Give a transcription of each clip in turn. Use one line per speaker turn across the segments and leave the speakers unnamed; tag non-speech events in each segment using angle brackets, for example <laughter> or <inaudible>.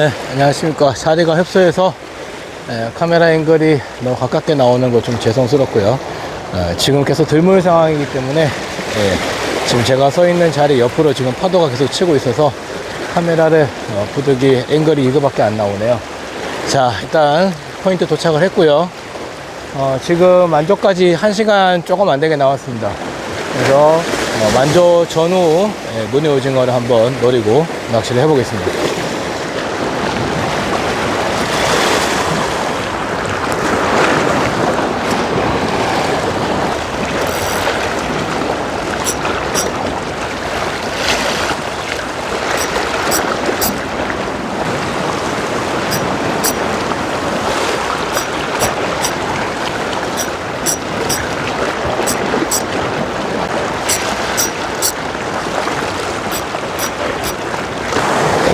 네, 안녕하십니까. 자리가 협소해서 에, 카메라 앵글이 너무 가깝게 나오는 거 좀 죄송스럽고요. 어, 지금 계속 들물 상황이기 때문에 예, 지금 제가 서 있는 자리 옆으로 지금 파도가 계속 치고 있어서 카메라를 어, 부득이 앵글이 이거밖에 안 나오네요. 자, 일단 포인트 도착을 했고요. 어, 지금 만조까지 1시간 조금 안 되게 나왔습니다. 그래서 어, 만조 전후 예, 무늬 오징어를 한번 노리고 낚시를 해보겠습니다.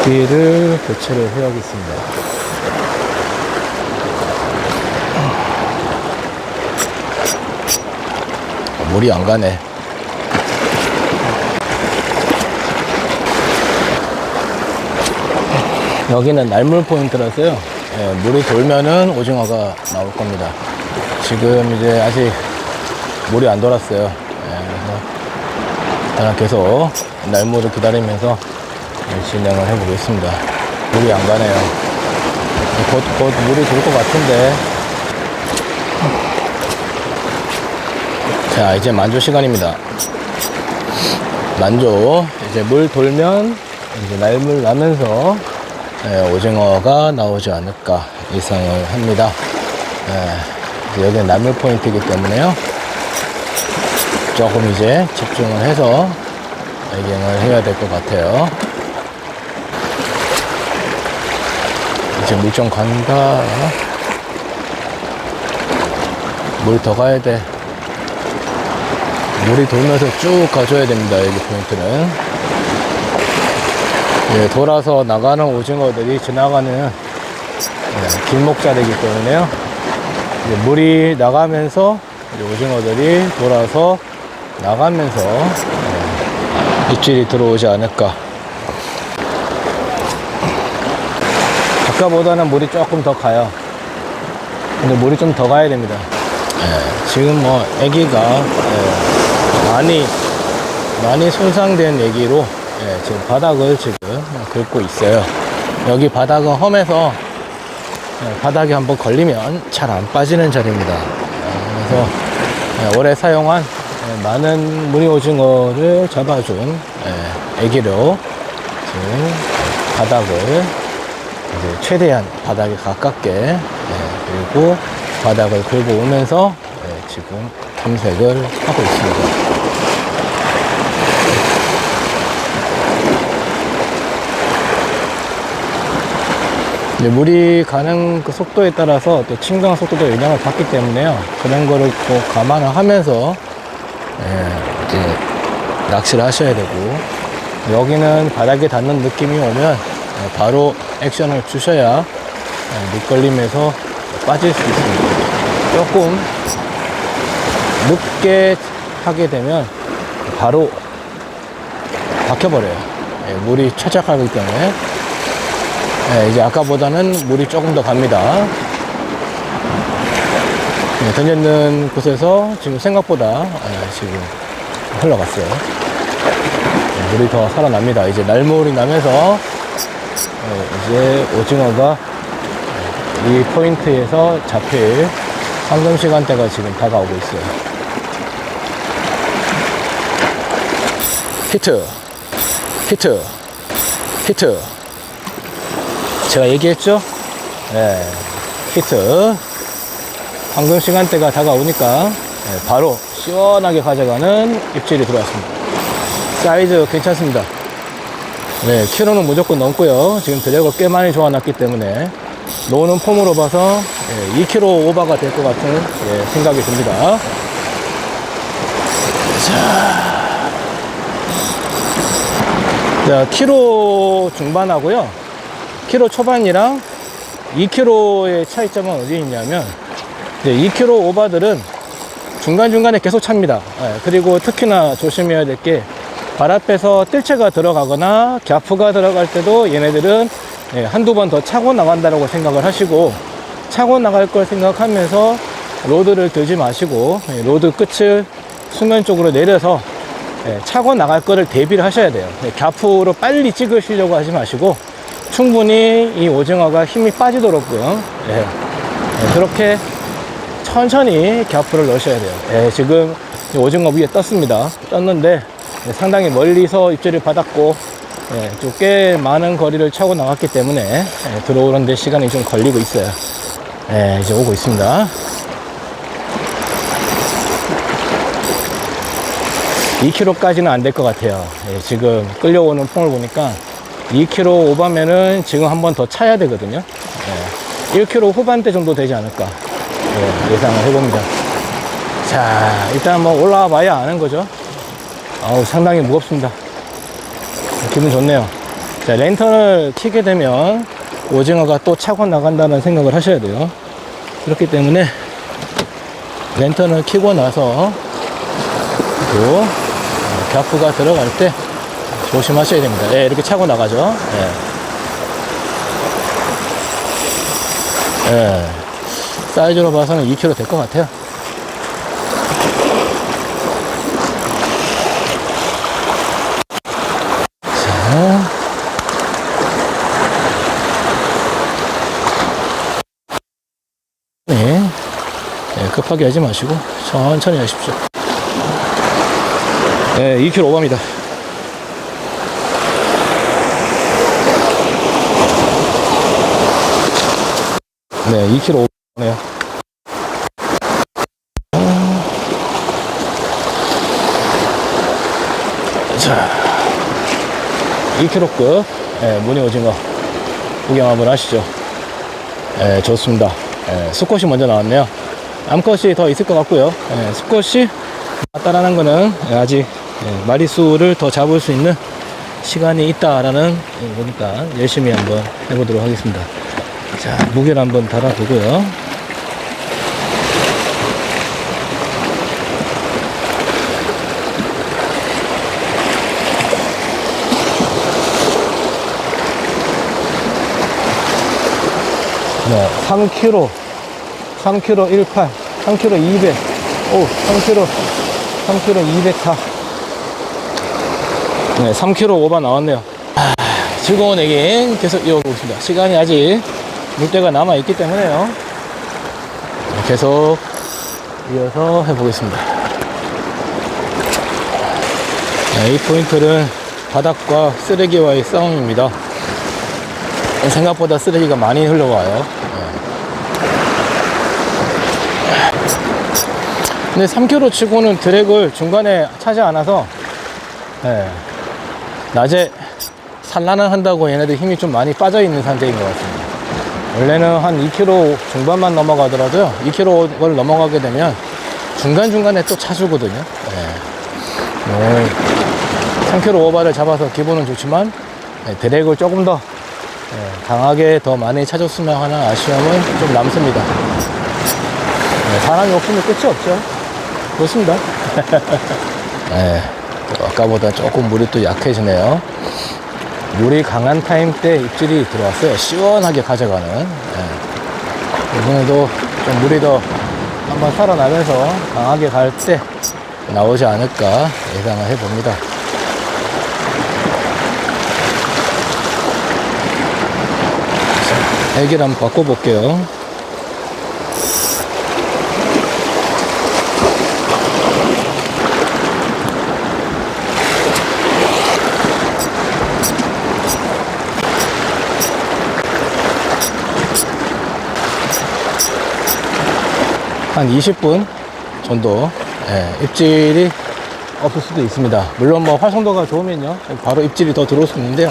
여기를 교체를 해야겠습니다. 물이 안 가네. 여기는 날물 포인트라서요. 예, 물이 돌면은 오징어가 나올 겁니다. 지금 이제 아직 물이 안 돌았어요. 예, 그래서 일단 계속 날물을 기다리면서 네, 진행을 해보겠습니다. 물이 안 가네요. 곧, 곧 물이 돌 것 같은데. 자, 이제 만조 시간입니다. 만조. 이제 물 돌면, 이제 날물 나면서, 예, 오징어가 나오지 않을까 예상을 합니다. 예, 여기는 날물 포인트이기 때문에요. 조금 이제 집중을 해서 발견을 해야 될 것 같아요. 이제 물 좀 간다. 물 더 가야 돼. 물이 돌면서 쭉 가줘야 됩니다. 여기 포인트는. 예, 돌아서 나가는 오징어들이 지나가는 예, 길목자리이기 때문에요. 물이 나가면서 오징어들이 돌아서 나가면서 예, 입질이 들어오지 않을까. 아까보다는 물이 조금 더 가요. 근데 물이 좀 더 가야 됩니다. 예, 지금 뭐 애기가 예, 많이 많이 손상된 애기로 예, 지금 바닥을 지금 긁고 있어요. 여기 바닥은 험해서 예, 바닥에 한번 걸리면 잘 안 빠지는 자리입니다. 예, 그래서 예, 올해 사용한 예, 많은 무늬 오징어를 잡아준 예, 애기로 지금 바닥을 이제 최대한 바닥에 가깝게 예, 그리고 바닥을 긁어 오면서 예, 지금 탐색을 하고 있습니다. 물이 가는 그 속도에 따라서 또 침강 속도도 영향을 받기 때문에요. 그런 거를 또 감안을 하면서 예, 이제 낚시를 하셔야 되고 여기는 바닥에 닿는 느낌이 오면 예, 바로 액션을 주셔야 예, 밑걸림에서 빠질 수 있습니다. 조금 늦게 하게 되면 바로 박혀버려요. 예, 물이 차작하기 때문에 예, 이제 아까보다는 물이 조금 더 갑니다. 예, 던졌는 곳에서 지금 생각보다 예, 지금 흘러갔어요. 예, 물이 더 살아납니다. 이제 날물이 나면서 예, 이제 오징어가 예, 이 포인트에서 잡힐 황금 시간대가 지금 다가오고 있어요. 히트, 히트, 히트. 제가 얘기했죠? 예, 히트. 황금 시간대가 다가오니까 예, 바로 시원하게 가져가는 입질이 들어왔습니다. 사이즈 괜찮습니다. 네, 키로는 무조건 넘고요. 지금 드랙을 꽤 많이 좋아놨기 때문에 노는 폼으로 봐서 예, 2kg 오버가 될 것 같은 예, 생각이 듭니다. 자, 자 키로 중반하고요. 키로 초반이랑 2kg의 차이점은 어디 있냐면 이제 2kg 오바들은 중간중간에 계속 찹니다. 예, 그리고 특히나 조심해야 될게 발 앞에서 뜰채가 들어가거나 갸프가 들어갈 때도 얘네들은 예, 한두 번 더 차고 나간다라고 생각을 하시고 차고 나갈 걸 생각하면서 로드를 들지 마시고 예, 로드 끝을 수면 쪽으로 내려서 예, 차고 나갈 거를 대비를 하셔야 돼요. 예, 갸프로 빨리 찍으시려고 하지 마시고 충분히 이 오징어가 힘이 빠지도록요. 예, 예, 그렇게 천천히 갸프를 넣으셔야 돼요. 예, 지금 이 오징어 위에 떴습니다. 떴는데 예, 상당히 멀리서 입질을 받았고 예, 좀꽤 많은 거리를 차고 나갔기 때문에 예, 들어오는데 시간이 좀 걸리고 있어요. 예, 이제 오고 있습니다. 2kg까지는 안 될 것 같아요. 예, 지금 끌려오는 폼을 보니까 2kg 오바면은 지금 한 번 더 차야 되거든요. 예, 1kg 후반대 정도 되지 않을까 예, 예상을 해봅니다. 자, 일단 뭐 올라와 봐야 아는 거죠. 아우, 상당히 무겁습니다. 기분 좋네요. 자, 랜턴을 켜게 되면 오징어가 또 차고 나간다는 생각을 하셔야 돼요. 그렇기 때문에 랜턴을 켜고 나서 또 갸프가 들어갈 때 조심하셔야 됩니다. 예, 이렇게 차고 나가죠. 예. 예. 사이즈로 봐서는 2kg 될 것 같아요. 자. 네. 예, 급하게 하지 마시고 천천히 하십시오. 네, 2kg 오버입니다. 네, 2kg 오버네요. 자, 2kg급 예, 무늬 오징어 구경 한번 하시죠. 예, 좋습니다. 예, 수컷이 먼저 나왔네요. 암컷이 더 있을 것 같고요. 예, 수컷이 따라하는 거는 아직 예, 마리수를 더 잡을 수 있는 시간이 있다라는 예, 거니까 열심히 한번 해보도록 하겠습니다. 자, 무게를 한번 달아두고요. 네, 3kg, 3kg 18, 3kg 200, 오, 3kg, 3kg 204. 네, 3kg 오바 나왔네요. 아, 즐거운 얘기 계속 이어가고 있습니다. 시간이 아직 물때가 남아있기 때문에요. 계속 이어서 해보겠습니다. 네, 이 포인트는 바닥과 쓰레기와의 싸움입니다. 생각보다 쓰레기가 많이 흘러와요. 근데 3km 치고는 드랙을 중간에 차지 않아서 예, 낮에 산란을 한다고 얘네들 힘이 좀 많이 빠져 있는 상태인 것 같습니다. 원래는 한 2km 중반만 넘어가더라도요. 2km를 넘어가게 되면 중간중간에 또 차주거든요. 예. 오늘 3km 오버를 잡아서 기분은 좋지만 예, 드랙을 조금 더 예, 강하게 더 많이 찾았으면 하는 아쉬움은 좀 남습니다. 네, 사람이 없으면 끝이 없죠. 그렇습니다. <laughs> 네, 또 아까보다 조금 물이 또 약해지네요. 물이 강한 타임 때 입질이 들어왔어요. 시원하게 가져가는. 네. 이번에도 좀 물이 더 한번 살아나면서 강하게 갈 때 나오지 않을까 예상을 해봅니다. 애기를 한번 바꿔볼게요. 한 20분 정도 예, 입질이 없을 수도 있습니다. 물론 뭐 활성도가 좋으면요 바로 입질이 더 들어올 수 있는데요.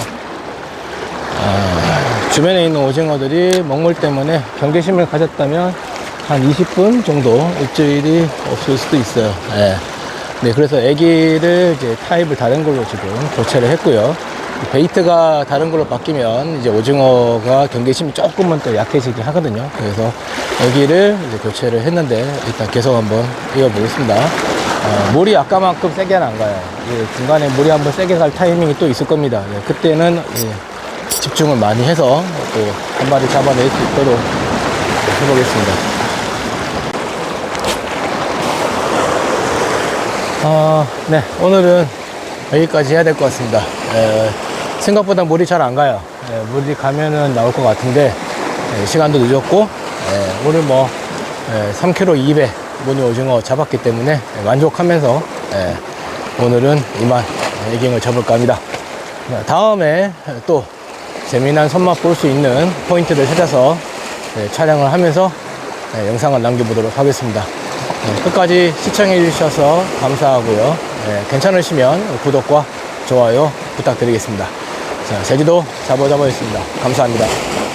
아, 주변에 있는 오징어들이 먹물 때문에 경계심을 가졌다면 한 20분 정도 입질이 없을 수도 있어요. 예. 네, 그래서 애기를 이제 타입을 다른 걸로 지금 교체를 했고요. 베이트가 다른 걸로 바뀌면 이제 오징어가 경계심이 조금만 더 약해지긴 하거든요. 그래서 애기를 이제 교체를 했는데 일단 계속 한번 이어보겠습니다. 어, 물이 아까만큼 세게는 안 가요. 예, 중간에 물이 한번 세게 갈 타이밍이 또 있을 겁니다. 예, 그때는 예, 집중을 많이 해서 또 한 마리 잡아낼 수 있도록 해보겠습니다. 아, 네. 오늘은 여기까지 해야 될 것 같습니다. 에, 생각보다 물이 잘 안 가요. 에, 물이 가면은 나올 것 같은데, 에, 시간도 늦었고, 에, 오늘 뭐, 에, 3kg 200 무늬 오징어 잡았기 때문에 에, 만족하면서, 에, 오늘은 이만 애깅을 접을까 합니다. 네, 다음에 또 재미난 손맛 볼 수 있는 포인트를 찾아서 네, 촬영을 하면서 네, 영상을 남겨보도록 하겠습니다. 네, 끝까지 시청해 주셔서 감사하고요. 네, 괜찮으시면 구독과 좋아요 부탁드리겠습니다. 자, 제주도 자보자보였습니다. 감사합니다.